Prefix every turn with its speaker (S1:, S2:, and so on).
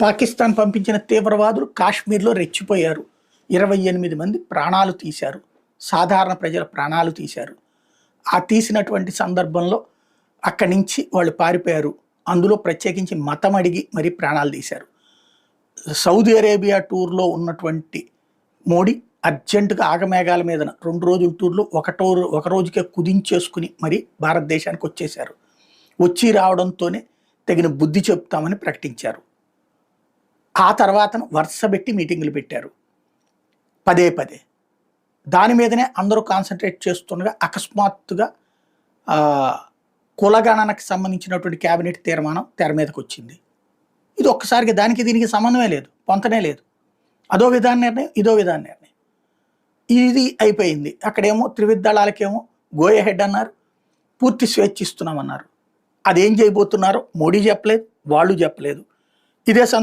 S1: పాకిస్తాన్ పంపించిన తీవ్రవాదులు కాశ్మీర్లో రెచ్చిపోయారు. ఇరవై ఎనిమిది మంది ప్రాణాలు తీశారు. సాధారణ ప్రజల ప్రాణాలు తీశారు. ఆ తీసినటువంటి సందర్భంలో అక్కడి నుంచి వాళ్ళు పారిపోయారు. అందులో ప్రత్యేకించి మతం అడిగి మరీ ప్రాణాలు తీశారు. సౌదీ అరేబియా టూర్లో ఉన్నటువంటి మోడీ అర్జెంటుగా ఆగమేఘాల మీద రెండు రోజుల టూర్లో ఒకటో ఒక రోజుకే కుదించేసుకుని మరి భారతదేశానికి వచ్చేశారు. వచ్చి రావడంతోనే తగిన బుద్ధి చెప్తామని ప్రకటించారు. ఆ తర్వాత వరుస పెట్టి మీటింగులు పెట్టారు. పదే పదే. దాని మీదనే అందరూ కాన్సన్ట్రేట్ చేస్తుండగా అకస్మాత్తుగా కులగణనకు సంబంధించినటువంటి క్యాబినెట్ తీర్మానం తెర మీదకి వచ్చింది ఇది ఒక్కసారిగా దానికి దీనికి సంబంధమే లేదు పొంతనే లేదు. అదో విధాన నిర్ణయం ఇదో విధాన నిర్ణయం. ఇది అయిపోయింది. అక్కడేమో త్రివిధ దళాలకేమో గోయ హెడ్ అన్నారు పూర్తి స్వేచ్ఛ ఇస్తున్నామన్నారు. అదేం చేయబోతున్నారో మోడీ చెప్పలేదు వాళ్ళు చెప్పలేదు. ఇదే సం